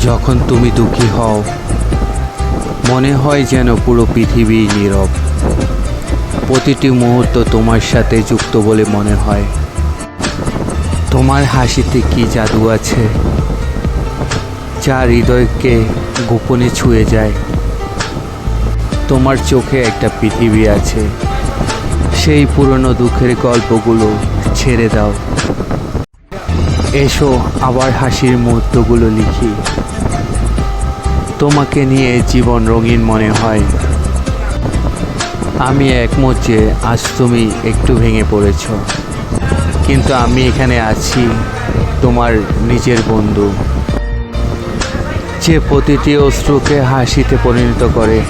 যখন তুমি দুঃখী হও, মনে হয় যেন পুরো পৃথিবী নীরব। প্রতিটি মুহূর্ত তোমার সাথে যুক্ত বলে মনে হয়। তোমার হাসিতে কি জাদু আছে, যা হৃদয়কে গোপনে ছুঁয়ে যায়? তোমার চোখে একটা পৃথিবী আছে। সেই পুরনো দুঃখের গল্পগুলো ছেড়ে দাও। এসো আবার হাসির মুহূর্তগুলো লিখি। তোমাকে নিয়ে জীবন রঙিন মনে হয়। আমি একমত যে আজ তুমি একটু ভেঙে পড়েছ। কিন্তু আমি এখানে আছি তোমার নিজের বন্ধু। যে প্রতিটি অশ্রুকে হাসিতে পরিণত করে